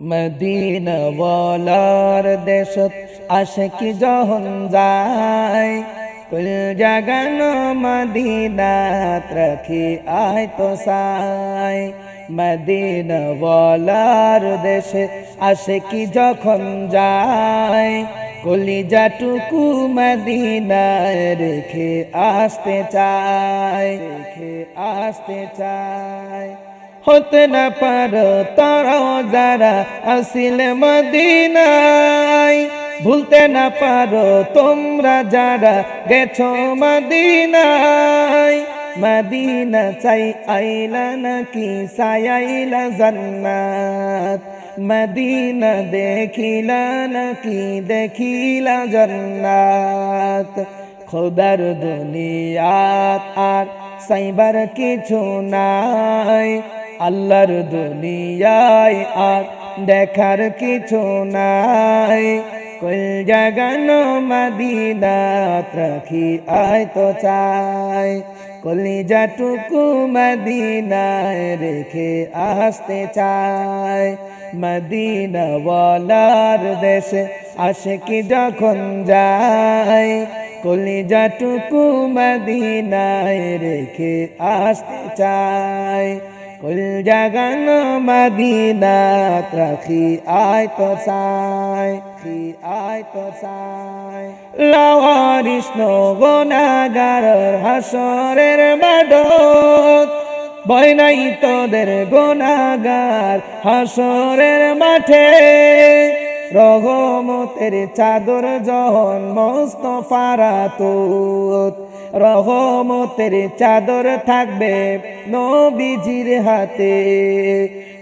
Medina বলার দেশত আসে কি যখন যায়। কুল জাগান মদিনাত রাখি আয় তো সাই মদিনা বলার দেশে আসে কি যখন যায় কলিজাটুকু মদিনায় রেখে আসতে চায়, রেখে আসতে চায়। হতে না পারো, তারাও যারা আসিল মদিনায়। ভুলতে না পারো, তোমরা যারা গেছো মদিনায়। মদিনা চাই আইলা নাকি সায়াইলা জান্নাত? মদিনা দেখিলা নাকি দেখিলা জান্নাত? খোদার দুনিয়াত আর সাইবার কিছু নাই। আল্লাহর দুনিয়ায় আর দেখার কিছু নাই। কল জাগানো মদিনাত রাখি, আয় তো চাই। কলিজাটুকু মদিনায় রেখে আসতে চায় মদিনা বলার দেশে আসে কি যখন যায় কলিজাটুকু মদিনায় রেখে আসতে চায় কুল জগন মদিনাত রাখি, আয় তো সাই খি আয় তো সাই লাওয়ারিষ্ণ গোনাগার হাসরের মাডত ভয় নাই তোদের গোনাগার হাসরের মাঠে। রহমতের চাদর জহন মস্ত ফারাতুত রহমতের চাদর থাকবে নবীজির হাতে।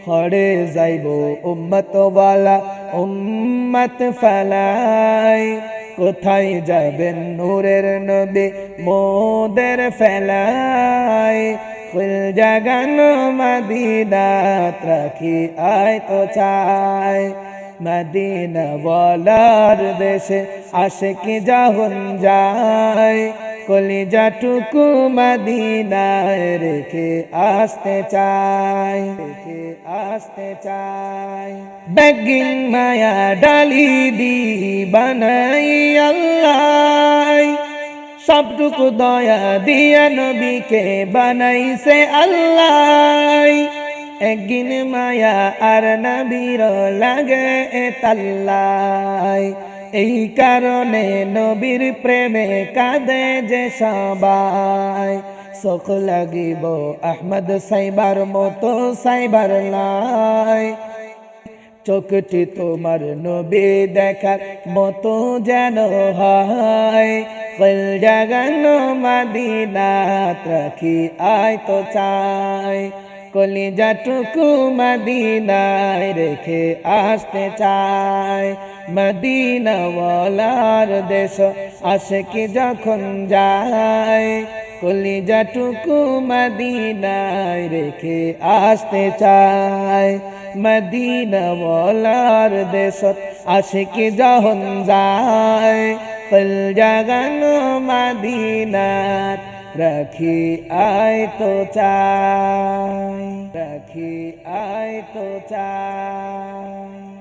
হরে যাইব উম্মত বালা উম্মত ফালাই। কোথায় যাবেন নূরের নবী, মোদের ফেলাই। ফুল জাগানো মদিনাত রাখি, আয় তো চায় মদিনা বলার দেশে আসে কি যখন যায়। কলিজাটুকু মদিনায় রেখে আসতে চাই রেখে আসতে চাই বেগিন মায়া ডালি দি বানাই আল্লাহ। সবটুকু দয়া দিয়া নবীকে বানাইছে আল্লাহ। একদিন মায়া আর নবীর লাগে তাল্লাই। এই কারণে নবীর প্রেমে কাঁদে যে সবাই। চোখ লাগিব আহমদ সাইবার মতো সাইবার লাই। চোখটি তোমার নবী দেখার মতো যেন হয়। জাগানো মাদিনাত রাখি, আয় তো চাই। কলিজাটুকু মদিনায় রেখে আসতে চায়। মদিনাওয়ালার দেশ আসে কি যখন যায় কলিজাটুকু মদিনায় রেখে আসতে চায়। মদিনাওয়ালার দেশ আসে কি যখন যায়, কল জাগানো মদিনাত রাখি আয় তো চাই। রাখি আয় তো চাই।